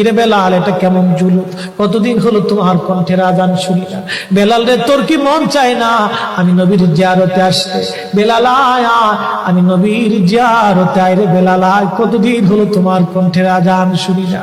ইরে বেলাল, এটা কেমন জুলু কতদিন হলো তোমার কণ্ঠের আজান শুনি না বেলাল রে, তোর কি মন চায় না? আমি নবীর জিয়ারতে আসতে। বেলাল, আয়া আমি নবীর জিয়ারতে আয় রে বেলাল, আয়। কতদিন হলো তোমার কণ্ঠের আজান শুনি না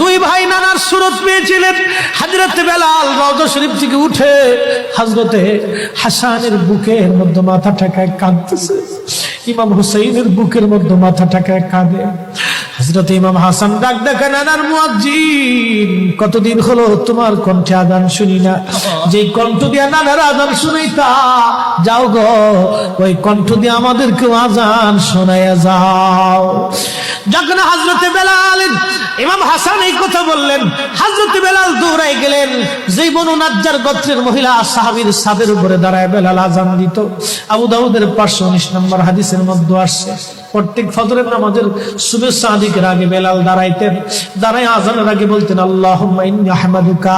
দুই ভাই নানার সুরত পেয়েছিলেন। হাজরতে বেলাল রওজা শরীফ থেকে উঠে হাজরতে হাসানের বুকের মধ্যে মাথা ঠেকায় কাঁদতেছে। ইমাম হুসাইনের বুকের মধ্যে মাথা ঠেকায় কাঁদে। হজরত ইমাম হাসান ডাক দেখা, নানার মুয়াজ্জিন, কতদিন হলো তোমার কণ্ঠে আদান শুনি না? যে কণ্ঠ দিয়ে নানার আদান শুনি তা, যাও গো, ওই কণ্ঠ দিয়ে আমাদেরকে আজান শোনাইয়া যাও। যখন হাজরতে বেলাল, ইমাম হাসান এই কথা বললেন হাজরতে বেলাল দৌড়াই গেলেন। যেই বনু নাজ্জার গোত্রের মহিলা সাহাবীর সাদের উপরে দাঁড়ায় বেলাল আজান দিত। আবু দাউদের পাঁচশো উনিশ নম্বর হাদিসের মধ্যে আসছে, প্রত্যেক ফজরের নামাজের শুভেচ্ছা আদিকের আগে বেলাল দাঁড়াইতেন। দাঁড়ায় আজানের আগে বলতেন আল্লাহ আহমাদুকা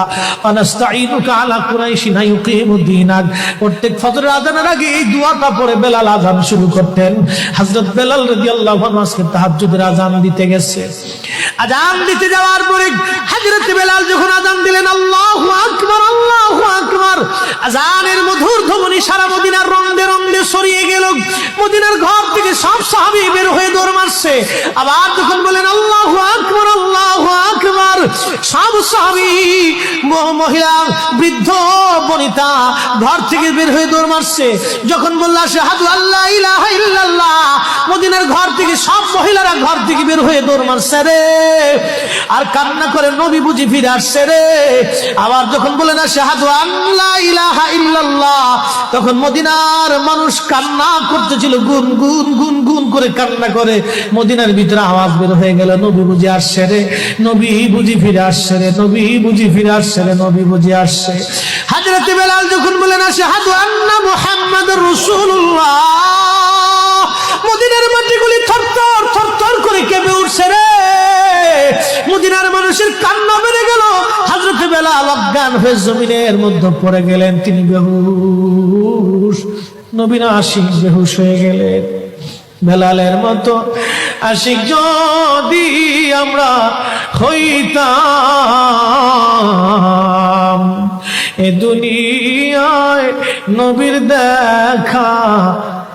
আজান শুরু করতেন। হযরত বেলাল রাদিয়াল্লাহু আনহু আজকে তাহাজ্জুদের আজান দিতে গেছে। আজান দিতে যাওয়ার পরে হাজরত বেলাল যখন আজান দিলেন, আল্লাহ আকবর আল্লাহ আকবর, আজানের মধুর ধ্বনি সারা মদিনার রন্দে রন্দে সরিয়ে গেল। মদিনার ঘর থেকে সব সাহাবী বের হয়ে দৌড় মারছে। আবার যখন বলেন, আল্লাহ আকবর, আল্লাহ আকবার সব সাহাবী মহিলা বৃদ্ধ, বনিতা, ঘর থেকে বের হয়ে দৌড় মারছে। যখন বললা শাহাদু আল্লাহ ইলাহা ইল্লাল্লাহ মদিনার ঘর থেকে সব মহিলারা ঘর থেকে বের হয়ে দৌড় মারছে। রে আর কান্না করে নবী বুঝি ফিরে আসছে রে। আবার যখন বলে না শাহাদু তখন মদিনার মানুষ কান্না করতেছিল, গুন গুন গুন গুন করে কান্না করে। মদিনার ভিতরে আওয়াজ বের হয়ে গেল, নবী বুঝি আসছে রে, নবী বুঝি ফিরে আসছে রে, নবী বুঝি ফিরে আসছে রে, নবী বুঝি আসছে। হাজরতে বেলাল যখন বলেন আসে হাদু আন্না মুহাম্মদ রাসূলুল্লাহ মানুষের কান্না বেড়ে গেল। হাজরত বেলাল অজ্ঞান হয়ে জমিনের মধ্যে পড়ে গেলেন। তিনি বেহুশ, নবীনা আশিক বেহুশ হয়ে গেলেন। বেলালের মতো আশিক যদি আমরা হইতাম, এ দুনিয়ায় নবীর দেখা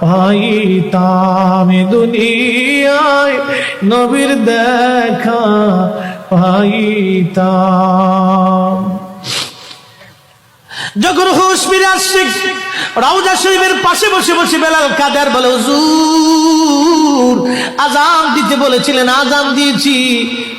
পাইতাম। এ দুনিয়ায় নবীর দেখা পাইতাম। যখন হুশ ফিরে আসছি রাউজা শরীফের পাশে বসে বসে বেলাল কাদের বলে, হুজুর, আজান দিতে বলেছিলেন, আজান দিয়েছি।